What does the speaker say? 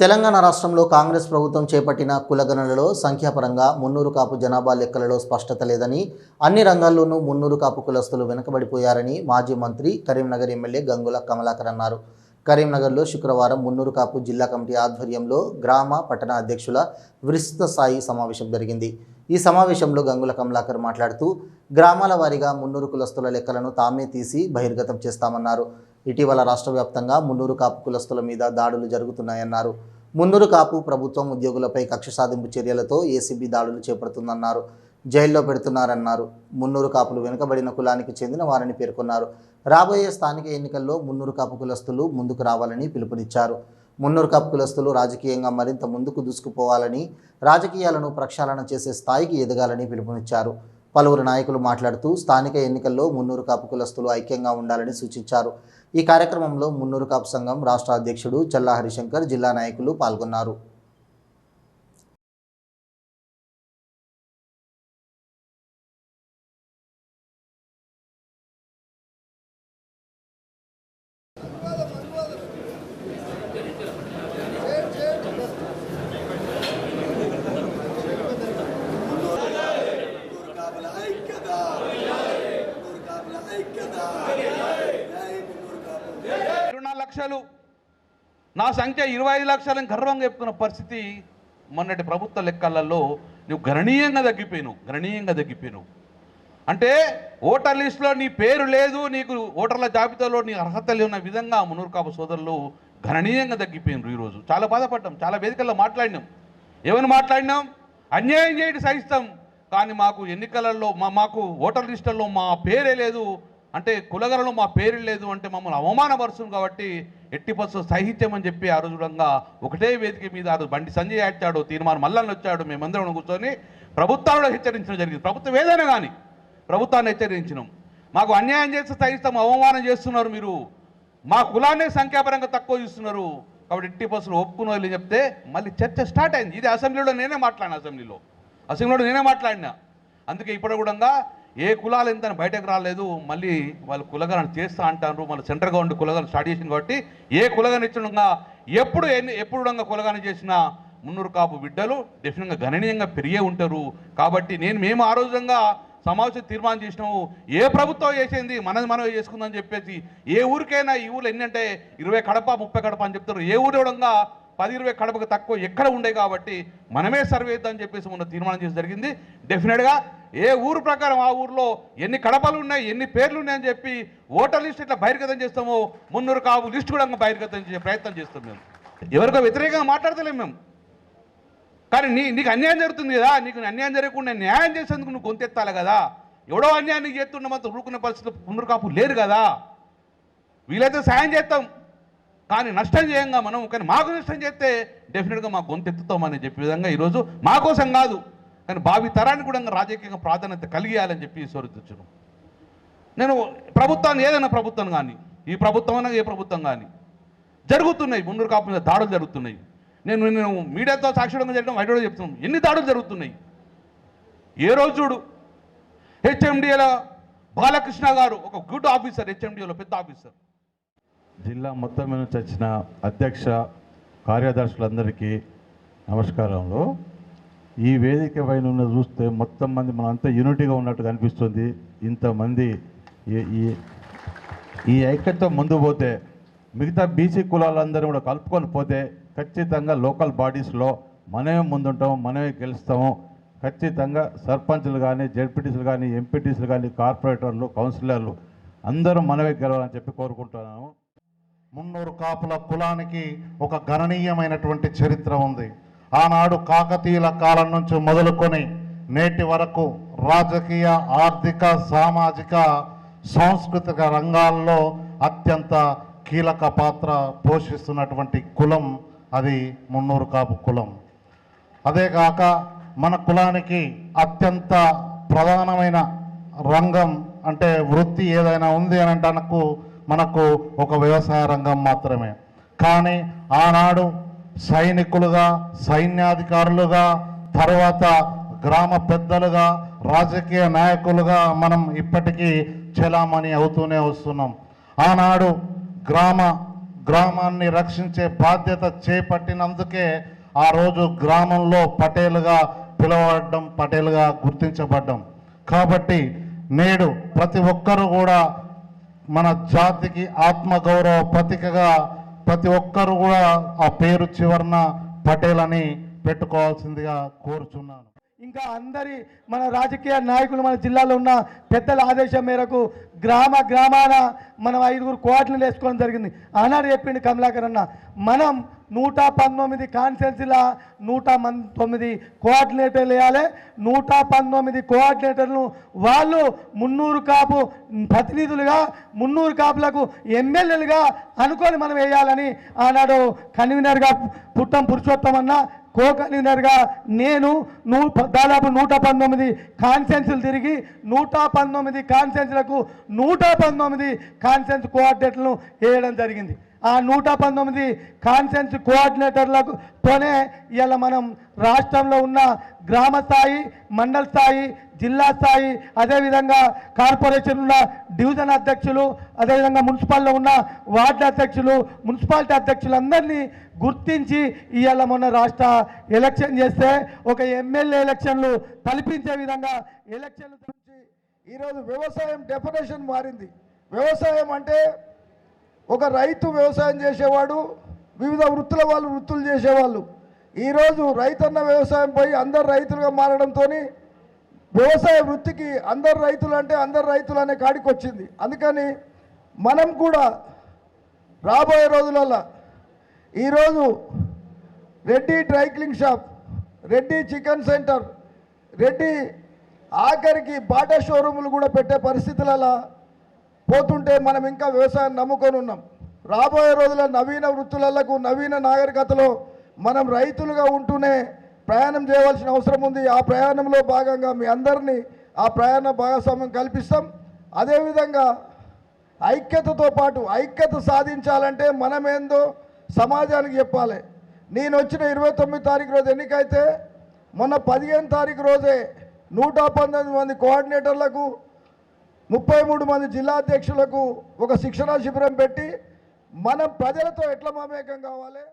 తెలంగాణ రాష్ట్రంలో కాంగ్రెస్ ప్రభుత్వం చేపట్టిన కులగణనలో సంఖ్యాపరంగా మున్నూరు కాపు జనాభా లెక్కలలో స్పష్టత లేదని అన్ని రంగాల్లోనూ మున్నూరు కాపు కులస్తులు వెనుకబడిపోయారని మాజీ మంత్రి కరీంనగర్ ఎమ్మెల్యే గంగుల కమలాకర్ అన్నారు. కరీంనగర్లో శుక్రవారం మున్నూరు కాపు జిల్లా కమిటీ ఆధ్వర్యంలో గ్రామ పట్టణ అధ్యక్షుల విస్తృత స్థాయి సమావేశం జరిగింది. ఈ సమావేశంలో గంగుల కమలాకర్ మాట్లాడుతూ గ్రామాల వారీగా మున్నూరు కులస్తుల లెక్కలను తామే తీసి బహిర్గతం చేస్తామన్నారు. ఇటీవల రాష్ట్ర వ్యాప్తంగా మున్నూరు కాపు కులస్తుల మీద దాడులు జరుగుతున్నాయన్నారు. మున్నూరు కాపు ప్రభుత్వం ఉద్యోగులపై కక్ష సాధింపు చర్యలతో ఏసీబీ దాడులు చేపడుతుందన్నారు. జైల్లో పెడుతున్నారన్నారు. మున్నూరు కాపులు వెనుకబడిన కులానికి చెందిన వారని పేర్కొన్నారు. రాబోయే స్థానిక ఎన్నికల్లో మున్నూరు కాపు కులస్తులు ముందుకు రావాలని పిలుపునిచ్చారు. మున్నూరు కాపు కులస్తులు రాజకీయంగా మరింత ముందుకు దూసుకుపోవాలని రాజకీయాలను ప్రక్షాళన చేసే స్థాయికి ఎదగాలని పిలుపునిచ్చారు. పలువురు నాయకులు మాట్లాడుతూ స్థానిక ఎన్నికల్లో మున్నూరు కాపు కులస్తులు ఐక్యంగా ఉండాలని సూచించారు. ఈ కార్యక్రమంలో మున్నూరు కాపు సంఘం రాష్ట్ర అధ్యక్షుడు చల్లా హరిశంకర్ జిల్లా నాయకులు పాల్గొన్నారు. ఇరవై నాలుగు లక్షలు. నా సంఖ్య ఇరవై ఐదు లక్షలని గర్వంగా చెప్తున్న పరిస్థితి మొన్నటి ప్రభుత్వ లెక్కలలో నువ్వు గణనీయంగా తగ్గిపోయినావు గణనీయంగా తగ్గిపోయినావు. అంటే ఓటర్ లిస్టులో నీ పేరు లేదు నీకు ఓటర్ల జాబితాలో నీ అర్హత లేని విధంగా మునూర్కాపు సోదరులు గణనీయంగా తగ్గిపోయినారు ఈరోజు. చాలా బాధపడ్డాం చాలా వేదికల్లో మాట్లాడినాం. ఏమని మాట్లాడినాం? అన్యాయం చేయడం సహిస్తాం. కానీ మాకు ఎన్నికలలో మా మాకు ఓటర్ లిస్టుల్లో మా పేరే లేదు అంటే కులగరలో మా పేరు లేదు అంటే మమ్మల్ని అవమానపరుస్తుంది కాబట్టి ఎట్టి బస్సు అని చెప్పి ఆ రోజు ఒకటే వేదిక మీద ఆ రోజు బండి సంజయ్ ఏడ్చాడు తీర్మానం మల్లన్న వచ్చాడు మేమందరం కూర్చొని ప్రభుత్వాలను హెచ్చరించడం జరిగింది. ప్రభుత్వం ఏదైనా కానీ ప్రభుత్వాన్ని హెచ్చరించినాం. మాకు అన్యాయం చేస్తే సహిస్తాం అవమానం చేస్తున్నారు మీరు. మా కులాన్నే సంఖ్యాపరంగా తక్కువ చూస్తున్నారు. కాబట్టి ఎట్టి బస్సులు ఒప్పుకున్న చెప్తే మళ్ళీ చర్చ స్టార్ట్ అయింది. ఇది అసెంబ్లీలో నేనే మాట్లాడినా అసెంబ్లీలో. అసెంబ్లీలో నేనే మాట్లాడినా. అందుకే ఇప్పుడు కూడా ఏ కులాలు ఎంత బయటకు రాలేదు. మళ్ళీ వాళ్ళు కులగలను చేస్తా అంటారు. మళ్ళీ సెంట్రల్ గవర్నమెంట్ కులగాలు స్టార్ట్ చేసింది కాబట్టి ఏ కులగని ఇచ్చడంగా ఎప్పుడు ఎన్ని ఎప్పుడు కులగాని చేసినా మున్నూరు కాపు బిడ్డలు డెఫినెట్గా గణనీయంగా పెరిగే ఉంటారు. కాబట్టి నేను మేము ఆ రోజుగా సమావేశం తీర్మానం చేసినాము. ఏ ప్రభుత్వం చేసింది? మనది మనం చేసుకుందని చెప్పేసి ఏ ఊరికైనా ఈ ఊళ్ళో ఎన్ని అంటే ఇరవై కడప ముప్పై కడప అని చెప్తారు. ఏ ఊరు కూడా పది ఇరవై కడపకు తక్కువ ఎక్కడ ఉండే కాబట్టి మనమే సర్వే అని చెప్పేసి మొన్న తీర్మానం చేసి జరిగింది. డెఫినెట్గా ఏ ఊరు ప్రకారం ఆ ఊర్లో ఎన్ని కడపలు ఉన్నాయి ఎన్ని పేర్లు ఉన్నాయని చెప్పి ఓటర్ లిస్ట్ ఇట్లా బహిర్గతం చేస్తామో మున్నూరు కావు లిస్ట్ కూడా బహిర్గతం చేసే ప్రయత్నం చేస్తాం మేము. ఎవరికో వ్యతిరేకంగా మాట్లాడతలేము మేము. కానీ నీ నీకు అన్యాయం జరుగుతుంది కదా నీకు అన్యాయం జరగకుండా న్యాయం చేసేందుకు నువ్వు గొంతెత్తాలి కదా. ఎవడో అన్యాయం నీకు చేస్తున్న మాత్రం ఊరుకునే పరిస్థితి పునరుకాపు లేరు కదా. వీలైతే సాయం చేస్తాం. కానీ నష్టం చేయంగా మనం కానీ మాకు నష్టం చేస్తే డెఫినెట్గా మా గొంతెత్తుతామని చెప్పే విధంగా ఈరోజు మా కోసం కాదు కానీ భావి తరానికి కూడా రాజకీయంగా ప్రాధాన్యత కలిగియాలని చెప్పి స్వరిస్తున్నాను నేను ప్రభుత్వాన్ని ఏదైనా ప్రభుత్వం కానీ ఈ ప్రభుత్వం అయినా ఏ ప్రభుత్వం కానీ జరుగుతున్నాయి ముందు కాపు మీద దాడులు జరుగుతున్నాయి. నేను నేను మీడియాతో సాక్షిగా జరగడం బయట చెప్తున్నాను ఎన్ని దాడులు జరుగుతున్నాయి? ఏ రోజు చూడు హెచ్ఎండిఏల బాలకృష్ణ గారు ఒక గుడ్ ఆఫీసర్ హెచ్ఎండిఏలో పెద్ద ఆఫీసర్. జిల్లా మొత్తం మీద నుంచి వచ్చిన అధ్యక్ష కార్యదర్శులందరికీ నమస్కారంలో ఈ వేదిక పైన ఉన్న చూస్తే మొత్తం మంది మనంతా అంతా యూనిటీగా ఉన్నట్టు కనిపిస్తుంది. ఇంతమంది ఈ- ఈ ఈ ఐక్యత ముందు పోతే మిగతా బీసీ కులాలందరూ కూడా కలుపుకొని పోతే ఖచ్చితంగా లోకల్ బాడీస్లో మనమే ముందుంటాము మనమే గెలుస్తాము. ఖచ్చితంగా సర్పంచ్లు కానీ జడ్పీటీసీలు కానీ ఎంపీటీసీలు కానీ కార్పొరేటర్లు కౌన్సిలర్లు అందరూ మనమే గెలవాలని చెప్పి కోరుకుంటున్నాము. మున్నూరు కాపుల కులానికి ఒక గణనీయమైనటువంటి చరిత్ర ఉంది. ఆనాడు కాకతీయుల కాలం నుంచి మొదలుకొని నేటి వరకు రాజకీయ ఆర్థిక సామాజిక సాంస్కృతిక రంగాల్లో అత్యంత కీలక పాత్ర పోషిస్తున్నటువంటి కులం అది మున్నూరు కాపు కులం. అదే కాక మన కులానికి అత్యంత ప్రధానమైన రంగం అంటే వృత్తి ఏదైనా ఉంది అని అంటే మనకు ఒక వ్యవసాయ రంగం మాత్రమే. కానీ ఆనాడు సైనికులుగా సైన్యాధికారులుగా తర్వాత గ్రామ పెద్దలుగా రాజకీయ నాయకులుగా మనం ఇప్పటికీ చెలామణి అవుతూనే వస్తున్నాం. ఆనాడు గ్రామ గ్రామాన్ని రక్షించే బాధ్యత చేపట్టినందుకే ఆ రోజు గ్రామంలో పటేలుగా పిలవడం పటేలుగా గుర్తించబడ్డం. కాబట్టి నేడు ప్రతి ఒక్కరూ కూడా మన జాతికి ఆత్మగౌరవ ప్రతీకగా ప్రతి ఒక్కరు కూడా ఆ పేరు చివరన పటేల్ అని పెట్టుకోవాల్సిందిగా కోరుచున్నాను. ఇంకా అందరి మన రాజకీయ నాయకులు మన జిల్లాలో ఉన్న పెద్దల ఆదేశం మేరకు గ్రామ గ్రామాన మనం ఐదుగురు కోఆర్డినేట్లు వేసుకోవడం జరిగింది. ఆనాడు చెప్పిండు కమలాకర్ అన్న మనం నూట పంతొమ్మిది కాన్స్టెన్సీల నూట మన్ తొమ్మిది కోఆర్డినేటర్లు వేయాలి నూట పంతొమ్మిది కోఆర్డినేటర్లు వాళ్ళు మున్నూరు కాపు ప్రతినిధులుగా మున్నూరు కాపులకు ఎమ్మెల్యేలుగా అనుకొని మనం వేయాలని ఆనాడు కన్వీనర్గా పుట్టం పురుషోత్తం కో కన్వీనర్గా నేను నూ దాదాపు నూట పంతొమ్మిది కాన్సెన్సులు తిరిగి నూట పంతొమ్మిది కాన్సెన్స్లకు నూట పంతొమ్మిది కాన్సెన్స్ కోఆర్డినేటర్లను వేయడం జరిగింది. ఆ నూట పంతొమ్మిది కాన్సెన్స్ కోఆర్డినేటర్లకు తోనే మనం రాష్ట్రంలో ఉన్న గ్రామ స్థాయి మండల స్థాయి జిల్లా స్థాయి అదేవిధంగా కార్పొరేషన్ ఉన్న డివిజన్ అధ్యక్షులు అదేవిధంగా మున్సిపాల్లో ఉన్న వార్డు అధ్యక్షులు మున్సిపాలిటీ అధ్యక్షులందరినీ గుర్తించి ఇవాళ మొన్న రాష్ట్ర ఎలక్షన్ చేస్తే ఒక ఎమ్మెల్యే ఎలక్షన్లు కల్పించే విధంగా ఎలక్షన్లు ఈరోజు వ్యవసాయం డెఫినేషన్ మారింది. వ్యవసాయం అంటే ఒక రైతు వ్యవసాయం చేసేవాడు వివిధ వృత్తుల వాళ్ళు వృత్తులు చేసేవాళ్ళు. ఈరోజు రైతన్న వ్యవసాయం పోయి అందరు రైతులుగా మారడంతో వ్యవసాయ వృత్తికి అందరు రైతులు అంటే అందరు రైతులు అనే కాడికి వచ్చింది అందుకని మనం కూడా రాబోయే రోజులలో ఈరోజు Reddy dry cleaning shop Reddy chicken centre Reddy ఆఖరికి బాటా షోరూములు కూడా పెట్టే పరిస్థితులలో పోతుంటే మనం ఇంకా వ్యవసాయం నమ్ముకొని ఉన్నాం. రాబోయే రోజుల్లో నవీన వృత్తులకు నవీన నాగరికతలో మనం రైతులుగా ఉంటూనే ప్రయాణం చేయవలసిన అవసరం ఉంది. ఆ ప్రయాణంలో భాగంగా మీ అందరినీ ఆ ప్రయాణ భాగస్వామ్యం కల్పిస్తాం. అదేవిధంగా ఐక్యతతో పాటు ఐక్యత సాధించాలంటే మనమేందో సమాజానికి చెప్పాలి. నేను వచ్చిన ఇరవై తొమ్మిది తారీఖు రోజు ఎన్నికైతే మొన్న పదిహేను తారీఖు రోజే నూట పంతొమ్మిది మంది కోఆర్డినేటర్లకు ముప్పై మూడు మంది జిల్లా అధ్యక్షులకు ఒక శిక్షణా శిబిరం పెట్టి మనం ప్రజలతో ఎట్లా మమేకం కావాలి?